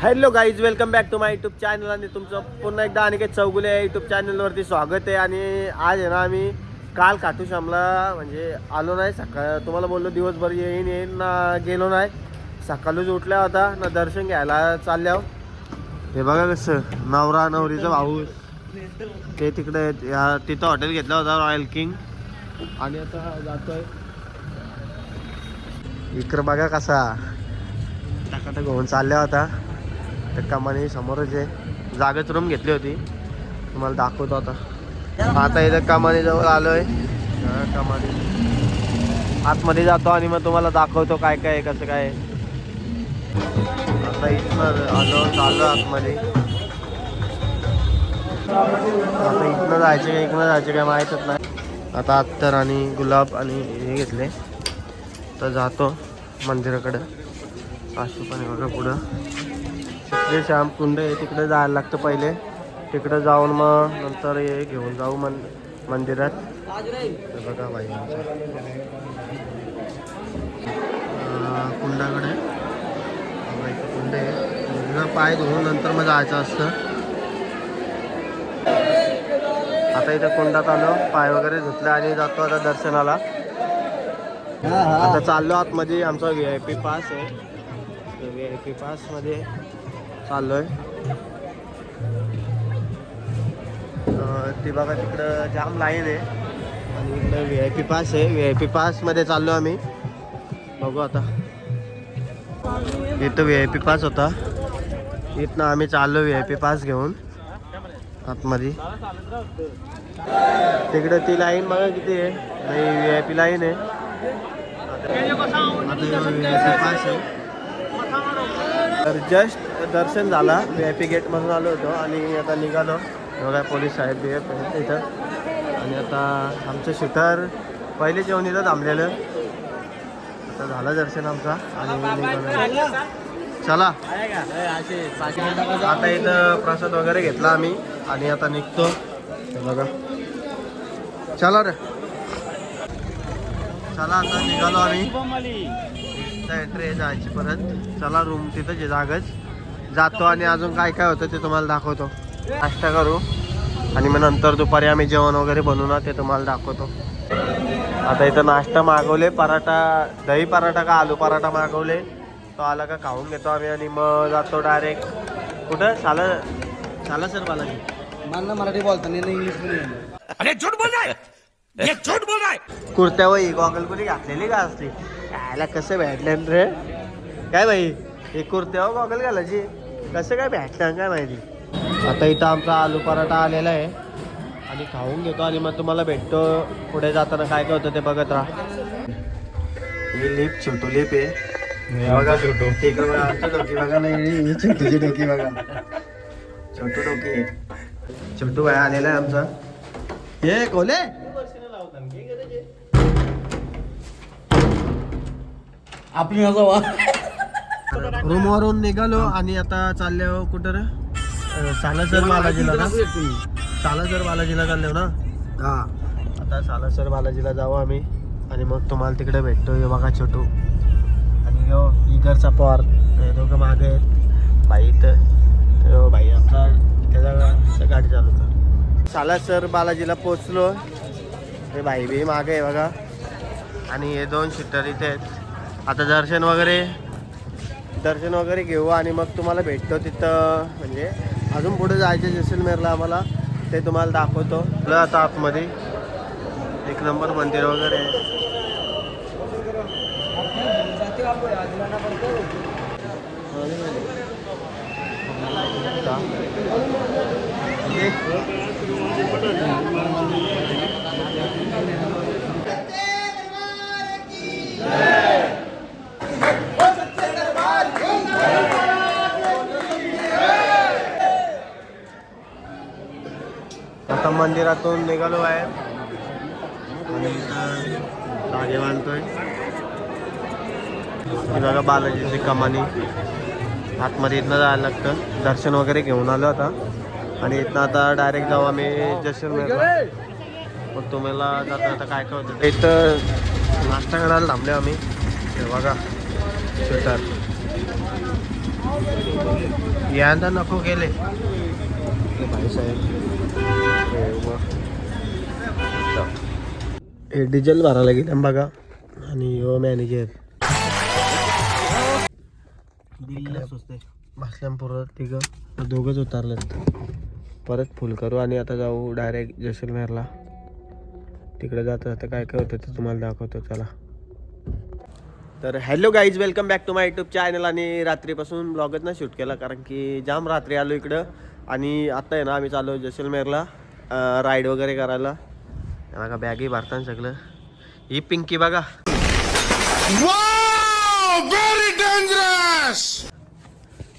Hello guys welcome back to my YouTube channel आणि तुमचं पुन्हा एकदा अनिकेत चौगुले या युट्यूब चॅनलवरती स्वागत आहे. आणि आज आहे ना आम्ही काल काटूश्यामला म्हणजे आलो नाही सकाळ तुम्हाला बोललो दिवसभर येईन येईन ना गेलो नाही. सकाळीच उठल्या होता ना दर्शन घ्यायला चालल्या हो. हे. बघा कसं नवरा नवरीचा भाऊ ते तिकडे या तिथं हॉटेल घेतला होता रॉयल किंग आणि आता जातोय. इकडं बघा कसा. टाकाटा घेऊन चालल्या होता. तर कमानी समोरच आहे जागेच रूम घेतली होती तुम्हाला दाखवतो आता. आता इथं कमानी जवळ आलोय. हा, कमानी. आतमध्ये जातो आणि मग तुम्हाला दाखवतो काय काय आहे, कसं काय आहे. आता इथनं आलो चाललो आतमध्ये. आता इथनं जायचं काय इकडनं जायचं काय माहीतच नाही. आता अत्तर आणि गुलाब आणि हे घेतले. तर जातो मंदिराकडं. आशू पण बघा पुढं. तिकडे श्यामकुंड आहे तिकडे जायला लागतं पहिले. तिकडं जाऊन मग नंतर हे घेऊन जाऊ मन मंदिरात. बघा बाई कुंडाकडे. कुंड आहे. पाय धुवून नंतर मग जायचं असतं. आता इथं कुंडात आलो पाय वगैरे धुतले आणि जातो आता दर्शनाला. आता चाललो आतमध्ये आमचा व्ही आय पी पास आहे. व्ही आय पी पासमध्ये चाललोय. आहे ती बघा तिकडं जाम लाईन आहे. आणि इकडं व्ही आय पी पास आहे. व्ही आय पी पासमध्ये चाललो आम्ही. बघू आता. इथं व्ही आय पी पास होता. इथनं आम्ही चाललो व्ही आय पी पास घेऊन. आतमध्ये. तिकडं ती लाईन बघा किती आहे. नाही व्ही आय पी लाईन आहे. व्ही आय पी पास आहे. तर जस्ट दर्शन झाला. व्ही आय पी गेटमधून आलो होतो आणि आता निघालो. बघा पोलीस साहेब बी आहेत इथं. आणि आता आमचं शूटर पहिले जेवण इथं थांबलेलं. आता झालं दर्शन आमचा आणि निघालो. चला. आता इथं प्रसाद वगैरे घेतला आम्ही आणि आता निघतो. बघा. चला रे. चला आता निघालो आम्ही. एंट्री जायची परत. चला रूम तिथं जे जागच. जातो आणि अजून काय काय होतं ते तुम्हाला दाखवतो. नाश्ता करू. आणि मग नंतर दुपारी आम्ही जेवण वगैरे बनवू ना ते तुम्हाला दाखवतो. आता इथं नाश्ता मागवले पराठा दही पराठा का आलू पराठा मागवले तो आला का खाऊन घेतो आम्ही आणि मग जातो डायरेक्ट कुठं? झालं झालं सर बालाजी. मला मराठी बोलता नाही इंग्लिश पण येईल कुर्त्या वही गॉगल कोणी घातलेली का असली? यायला कसं भेटलं रे? काय बाई हे कुर्त्यावर गॉगल घालायची? कसं काय भेटलं काय माहिती? आता इथं आमचा आलू पराठा आलेला आहे. आणि खाऊन घेतो आणि मग तुम्हाला भेटतो. पुढे जाताना काय काय होतं ते बघत राहा. ही लिप छोटू लिप आहे. बघा छोटू बघा आमची डोकी बघा नाही ही छोटूची डोकी बघा. छोटू डोकी आहे छोटू भाई आलेला आहे आमचा. हे कोले? आपली माझा वा रूमवरून निघालो आणि आता चाललो कुठं सालासर बालाजीला ना? सालासर बालाजीला चाललो ना? हा. आता सालासर बालाजीला जाऊ आम्ही आणि मग तुम्हाला तिकडे भेटतो हे बघा छोटू. आणि यो इगरचा पॉर. हे दोघं मागे आहेत. बाई तर यो बाई आमचा त्याचा गाडी चालू कर. सालासर बालाजीला पोचलो हे बाई बी मागे आहे बघा. आणि हे दोन सीटर इथे आहेत. आता दर्शन वगैरे दर्शन वगैरे घेऊ आणि मग तुम्हाला भेटतो तिथं. म्हणजे अजून पुढे जायचं जैसलमेरला आम्हाला ते तुम्हाला दाखवतो. आपलं आता आतमध्ये. एक नंबर मंदिर वगैरे. आहे मंदिरातून निघालो आहे. आणि इथं धागे बांधतोय ही बघा बालाजीची कमानी. आतमध्ये इथनं जायला लागतं. दर्शन वगैरे घेऊन आलो आता. आणि इथनं आता डायरेक्ट जाऊ आम्ही जैसलमेरला. मग तुम्हाला जाता आता काय काय होतं इथं नाश्ता करायला थांबलो आम्ही. हे बघा. शूटर यांदा नको गेले साहेब. हे डिझेल भरायला गेले बघा. आणि हो मॅनेजर बसल्यापूर्व तिघं दोघंच उतारलेत. परत फुल करू आणि आता जाऊ डायरेक्ट जैसलमेरला. तिकडे जाता जाता काय काय होतं ते तुम्हाला दाखवतो चला. तर hello guys welcome back to my YouTube channel आणि रात्रीपासून ब्लॉगच ना शूट केला कारण की जाम रात्री आलो इकडं. आणि आता आहे ना आम्ही चालू जैसलमेरला. राईड वगैरे करायला. बघा बॅगही भरताना सगळं. ही पिंकी बघा.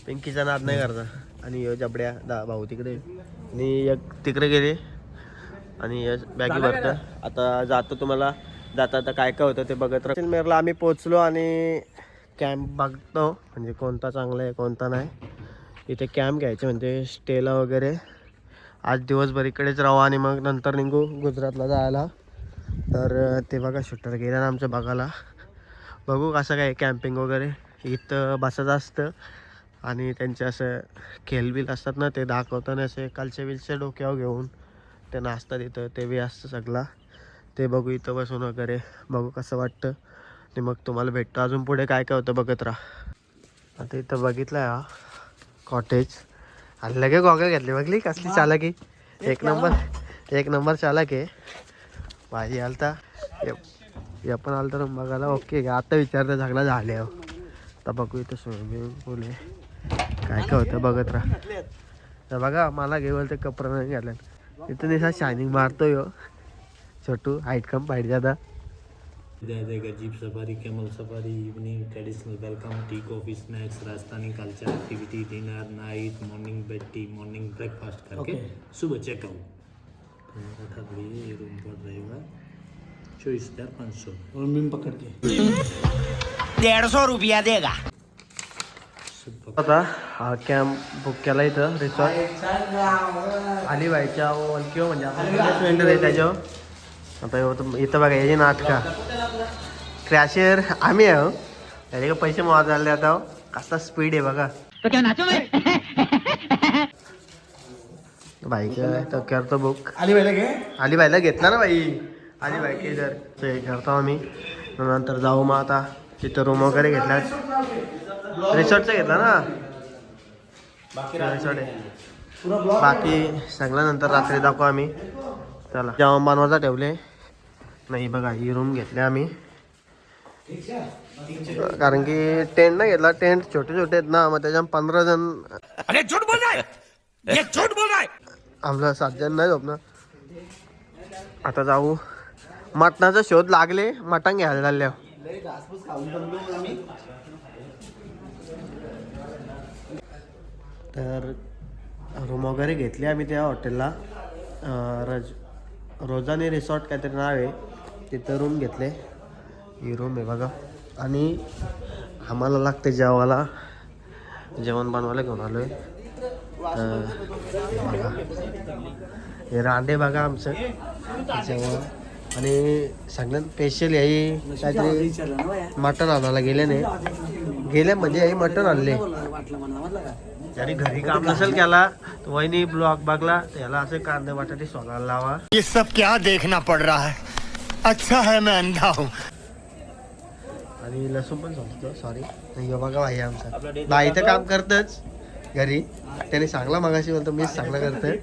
पिंकीचा नाद नाही करता. आणि ह्यो जबड्या दा भाऊ तिकडे. आणि एक तिकडे गेले. आणि बॅगी भरतं. आता जातो तुम्हाला. जाता आता काय काय होतं ते बघत राहतील मेरला आम्ही पोचलो आणि कॅम्प बघतो. म्हणजे कोणता चांगला आहे कोणता नाही. इथे कॅम्प घ्यायचे म्हणजे स्टेला वगैरे. आज दिवसभर इकडेच राहू आणि मग नंतर निघू गुजरातला जायला. तर ते बघा शूटर गेल्या ना आमच्या बघायला. बघू कसं काय कॅम्पिंग वगैरे. इथं बसायचं असतं आणि त्यांचे असं खेलबिल असतात ना ते दाखवताना असे कालचे बिलचे डोक्यावर घेऊन ते नाचतात इथं ते बी असतं सगळा. ते बघू इथं बसून वगैरे बघू कसं वाटतं. आणि मग तुम्हाला भेटतो. अजून पुढे काय काय होतं बघत राहा. आता इथं बघितलं हा कॉटेज आणि लगे गॉगल घेतली बघली कसली चालाकी. एक नंबर एक नंबर चालाक आहे. भाजी आलता. या पण आलं तर बघायला. ओके का आता विचारतं सगळं झाले आता बघू इथं स्विमिंग पूल आहे. काय काय होतं बघत राहा. तर बघा मला घेऊन ते कपडे नाही घालून इथं निसा शायनिंग मारतोय हो. छोटू हाईट कम हाईट ज्यादा जाएगा jeep safari camel safari evening traditional welcome tea coffee snacks Rajasthani culture activity dinner night morning bed tea morning breakfast करके सुबह चेकआउट ये रूम पड़ रहेगा चौबीस हज़ार पाँच सौ. और मीम पकड़ के. आता हा कॅम्प बुक केला इथं रिसॉर्ट अलिबाईच्या किंवा म्हणजे आपण इन्व्हेस्टमेंट आहे त्याच्यावर. आता इथं बघा याची नाटका क्रॅशर आम्ही आहे. त्याचे का पैसे मोहा झाले आता हो. कसा स्पीड आहे बघा. बाईक तर करतो बुक आली पहिले घे. अलिबाईला घेतला ना बाई. अलिबाई के जर ते करतो आम्ही. नंतर जाऊ मग आता. तिथं रूम वगैरे घेतला रिसॉर्टचं घेतला ना? रिसॉर्ट आहे. बाकी सगळ्यानंतर रात्री दाखवू आम्ही. चला. जेवण बनवायचा ठेवले. नाही बघा ही रूम घेतली आम्ही. कारण की टेंट नाही घेतला टेंट छोटे छोटे आहेत ना मग त्याच्या पंधरा जण आमला सात जण नाही झोपणार. आता जाऊ. मटणाचा शोध लागले मटण घ्यायला चालले तर रूम वगैरे घेतली आम्ही त्या हॉटेलला रज रोजाने रिसॉर्ट काहीतरी नाव आहे तिथं रूम घेतले. ही रूम आहे बघा. आणि आम्हाला लागते जेवायला. जेवण बनवायला घेऊन आलो आहे हे बघा. हे रांडे बघा आमचं. जेवण. आणि सगळ्यात स्पेशल याही काहीतरी मटण आणायला गेले नाही. गेले म्हणजे आई मटण आणले. जरी घरी काम नसेल केला तर वहिनी ब्लॉक बघला तर याला असे कांदे बटाटे सोलायला लावा. ये सब क्या देखना पड़ रहा है? अच्छा है मैं अंधा हूँ। आणि लसूण पण सोलतो सॉरी हे बघा भाई आमचा. भाई तर काम करतच. घरी. त्याने सांगला मगाशी बोलतो मीच चांगला करतोय.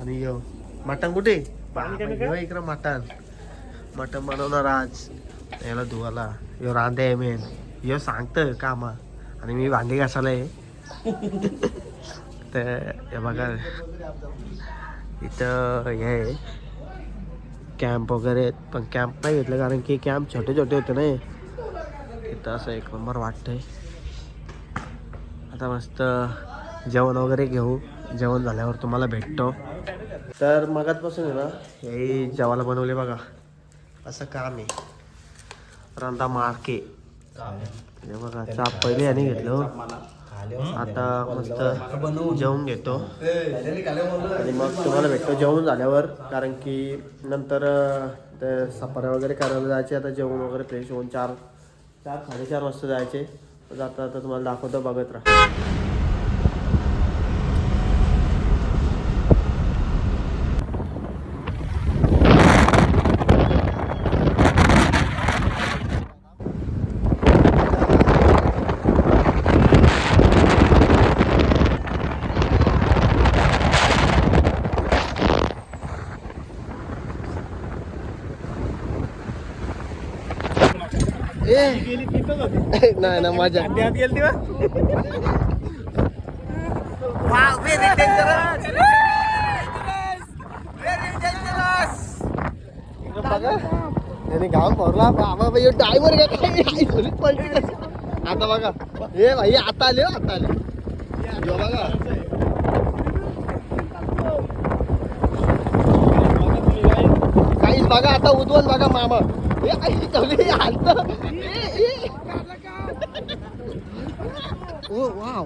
आणि यो मटण कुठे? इकडं मटण. मटण बनवणार आज. याला धुवाला यो रांधे आहे मेन. यो सांगतं कामा. आणि मी भांडी घासायला आहे तर बघा. इथं हे आहे. कॅम्प वगैरे आहेत. पण कॅम्प नाही घेतलं कारण की कॅम्प छोटे छोटे होते ना इथं असं एक नंबर वाटतंय. आता मस्त जेवण वगैरे घेऊ. जेवण झाल्यावर तुम्हाला भेटतो. तर मगातपासून आहे ना हे जेवायला बनवले बघा. असं काम आहे. रंधा मार्के. हे बघा चाप पहिले याने घेतलं हो. आता मस्त जेवून घेतो. आणि मग तुम्हाला भेटतो जेवण झाल्यावर कारण की नंतर ते सफाऱ्या वगैरे करायला जायचे आता जेवण वगैरे फ्रेश होऊन चार चार साडेचार वाजता जायचे. जाता जाता तुम्हाला दाखवतो बघत राहा. नाही ना माझ्या गेली त्याने घाम भरला. बाबा भाई ड्रायव्हर पलटी. आता बघा. हे भाई आता आले हो, आता आले. यो बघा. काहीच बघा आता उद्वन बघा मामा. हे आई चवली हालत. Oh wow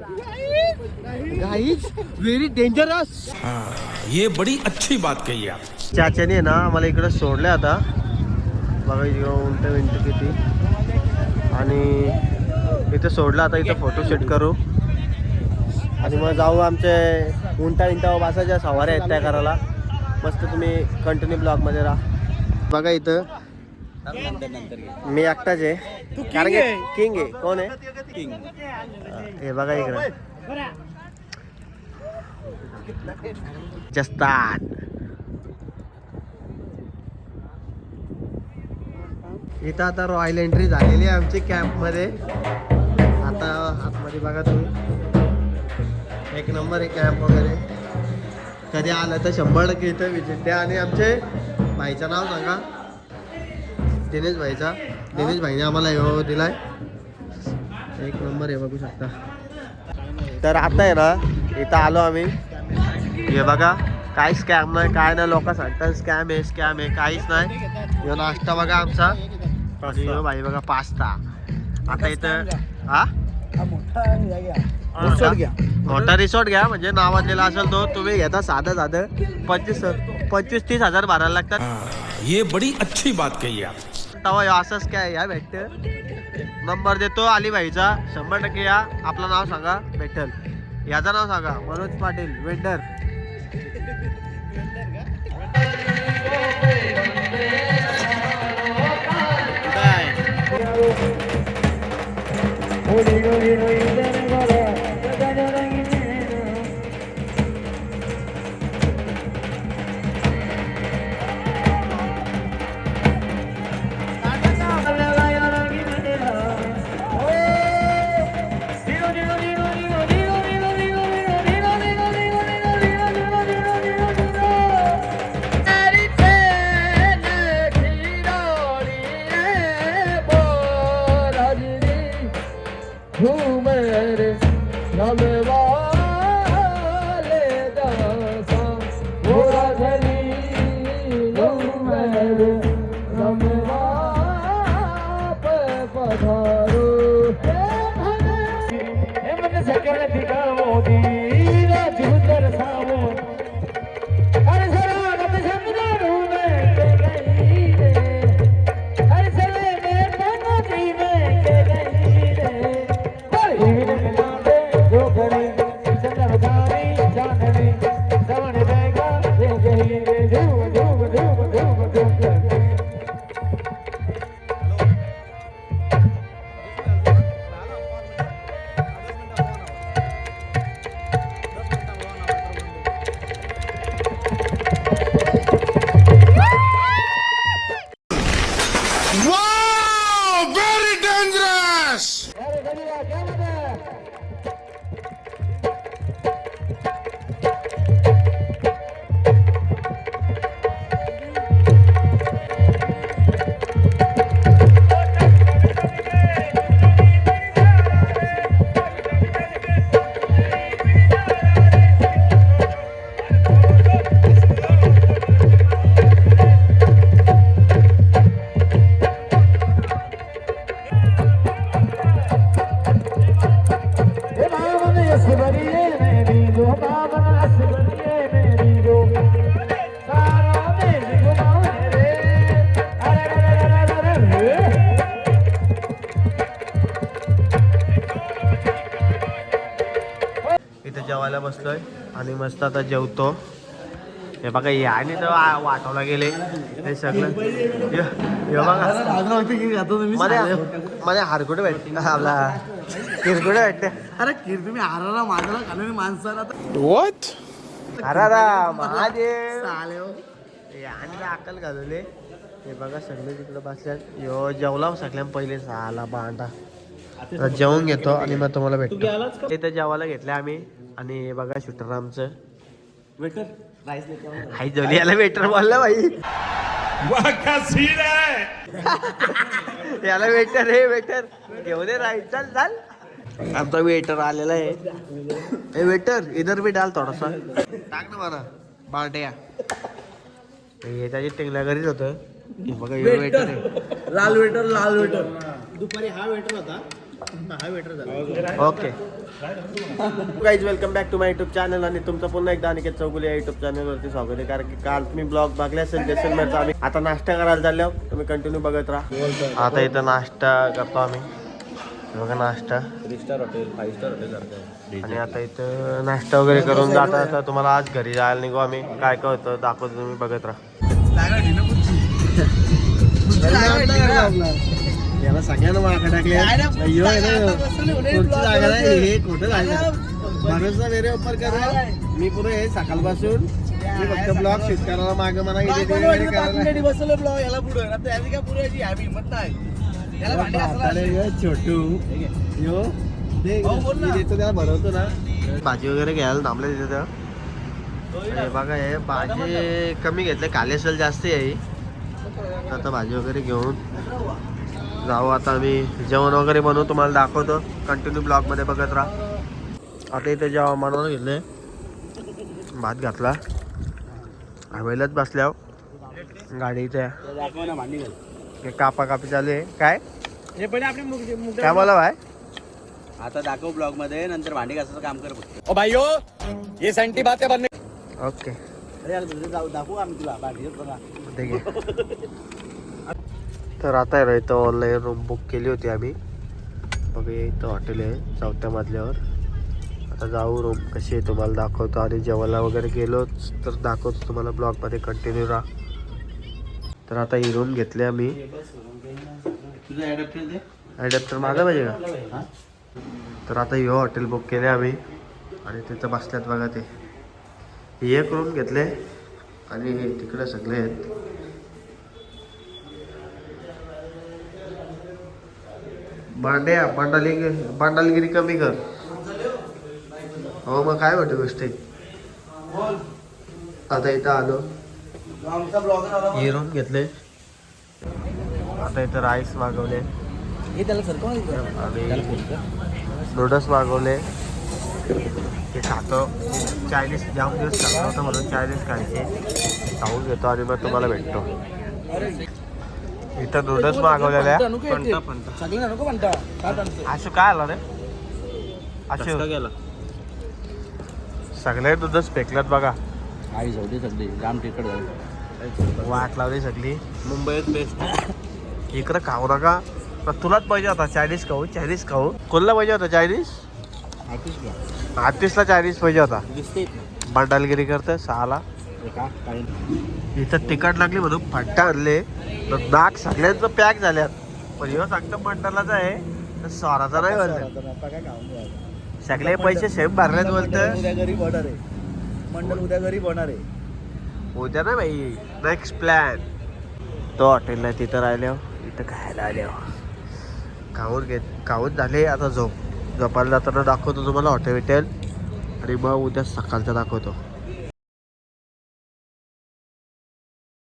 guys very dangerous ये बड़ी अच्छी बात कही आप चाच्याने ना आम्हाला इकडे सोडले आता. बघा इकडं उंट विंट किती. आणि इथं सोडलं आता इथं फोटोशूट करू. आणि मग जाऊ आमचे उंटा विंटा बसायच्या सवाऱ्या आहेत त्या करायला. मस्त तुम्ही कंटिन्यू ब्लॉगमध्ये राहा. बघा इथं मी एकटाच आहे. कारण की किंग आहे. कोण आहे? हा, हे बघा इकडे. जस्तान. इथं आता रॉयल एंट्री झालेली आहे आमची कॅम्पमध्ये. आता आतमध्ये बघा तुम्ही. एक नंबर आहे कॅम्प वगैरे. कधी आलं तर शंभर टक्के इथं विजिट द्या. आणि आमचे भाईचं नाव सांगा. दिनेश भाईचा. दिनेश भाईने आम्हाला हो दिलाय. एक नंबर हे बघू शकता. तर आता आहे ना इथं आलो आम्ही. हे बघा काय स्कॅम नाही काय नाही लोक सांगतात स्कॅम आहे स्कॅम आहे काहीच नाही. हे नाश्ता बघा आमचा. आणि भाई बघा पास्ता. आता इथं हा मोठा रिसॉर्ट घ्या म्हणजे नावाजलेला असेल तो तुम्ही घेता साधं साधं. पंचवीस पंचवीस तीस हजार भरायला लागतात. ये बड़ी अच्छी बात कही आप ह्यो असंच काय या भेटत. नंबर देतो अलीबाईचा. शंभर टक्के या. आपलं नाव सांगा भेटल. याचं नाव सांगा मनोज पाटील वेंडर. वेरी मस्त आता जेवतो. हे बघा याने तर वाटवला गेले. हे सगळं. हे हे बघा. मध्ये मध्ये हारकुटे भेटते. आपला किरकुटे भेटते. अरे किर तुम्ही हाराला माझ्याला खाली माणसाला What? अरे रा महादेव. आले हो. याने तर अक्कल घालवले. हे बघा सगळे तिकडे बसल्यात. यो जेवला सगळ्यां पहिले. साला बांडा. जेवून घेतो आणि मग तुम्हाला भेटतो. इथं जेवायला घेतलं आम्ही. आणि हे बघा शूटर आमचं वेटर राईस हाय जेवली याला वेटर बोलला है याला वेटर हे वेटर घेऊ दे राईट चल चल. आमचा वेटर आलेला आहे. ए वेटर इधर भी डाल थोडासा. टाक ना मला हे त्याची टेंगल्या घरीच होतं. बघा हे वेटर आहे. लाल वेटर लाल वेटर दुपारी हा वेटर होता. हा वेटर झाला. Okay guys welcome back to my YouTube channel आणि तुमचं पुन्हा एकदा अनिकेत चौगुले या युट्यूब चॅनलवरती स्वागत आहे. कारण की काल तुम्ही ब्लॉग बघले असेल जैसलमेरचा आम्ही आता नाश्ता करायला चाललो. तुम्ही कंटिन्यू बघत राहा. आता इथं नाश्ता करतो आम्ही. बघा नाश्ता. Three star hotel five star hotel आणि आता इथं नाश्ता वगैरे करून जाता आता तुम्हाला आज घरी जायला निघू आम्ही. काय काय होतं दाखवतो तुम्ही बघत राहा. याला सगळ्यांना मागं टाकले जागा नाही, हे खोटं झालं. भरोसा मेरे ऊपर करो. मी पुढे हे सकाळपासून. मी फक्त ब्लॉग शूट करायला मागे मला बसलं ब्लॉग याला पुढे. आता याची काय पुढे याची आम्ही हिंमत नाही. छोटू. यो हो, ना. मी देतो त्याला भरवतो ना. भाजी वगैरे घ्यायला थांबले तिथे तर. हे बघा हे भाजी कमी घेतले काले असेल जास्त आहे. आता भाजी वगैरे घेऊन. जाऊ आता आम्ही जेवण वगैरे बनवू तुम्हाला दाखवतो. कंटिन्यू ब्लॉगमध्ये बघत राहा. आता इथे जेव्हा बनवून घेतले भात घातला. हवेलाच बसल्यावर गाडी इथे कापा कापी चालू आहे. काय? हे काय बोला भाई? आता दाखव ब्लॉगमध्ये नंतर भांडी घासायचं काम कर ओ भाइयों ये सेंटी बातें बनने ओके अरे यार तुझं जाऊ दाखवू आम्ही तुला. तर आता आहे ना इथं ऑनलाईन रूम बुक केली होती आम्ही. बघा हे इथं हॉटेल आहे चौथ्या मजल्यावर. आता जाऊ रूम कशी आहे तुम्हाला दाखवतो. आणि जेवायला वगैरे गेलोच तर दाखवतो तुम्हाला ब्लॉगमध्ये कंटिन्यू राहा. तर आता ही रूम घेतली आम्ही. ॲडॅप्टर माझा पाहिजे का? तर आता ह्यो हॉटेल बुक केले आम्ही. आणि तिथं बसल्यात बघा ते. ही एक रूम घेतले. आणि हे तिकडे सगळे आहेत. भांड्या भांडाली भांडालगिरी कमी कर. हो मग काय वाटतं गोष्ट? आता इथं आलो. आमचा ब्लॉगर आला हे रूम घेतले. आता इथं राईस मागवले हे आणि नूडल्स मागवले ते खातो. चायनीज जाम दिवस खातो होतं म्हणून चायनीज खायचे. खाऊन घेतो आणि मग तुम्हाला भेटतो. इथं नूडल्स मागवलेल्या. सगळं नको म्हणता काय म्हणतो असं काय आलं रे? असे गेला? सगळे नूडल्स फेकल्यात बघा. आई जाऊ दे सगळे जाम तिकड जाऊ वाट लावली सगळी. मुंबईत बेस्ट इकडं खाऊ नका. पण तुलाच पाहिजे होता चायनीज खाऊ चायनीज खाऊ. कोणला पाहिजे होता चायनीज आतिशला चायनीज पाहिजे होता. दिसते बंडालगिरी करतं सहाला. का काही इथं तिकट लागली म्हणून फट्टा आणले तर नाक सगळ्यांचं पॅक झाल्यात. पण ह्यो सांगतो मंडलाच आहे. तर स्वराचा नाही बोलत. सगळे पैसे सेम भरल्यात बोलत. उद्या घरी होणार आहे. मंडळ उद्या घरी होणार आहे. उद्या ना भाई नेक्स्ट प्लॅन तो हॉटेलला तिथं राहिल्यावर इथं खायला आल्यावर खाऊन घेत खाऊन झाले आता झोप. झोपायला जाताना दाखवतो तुम्हाला हॉटेल विटेल आणि मग उद्या सकाळचं दाखवतो.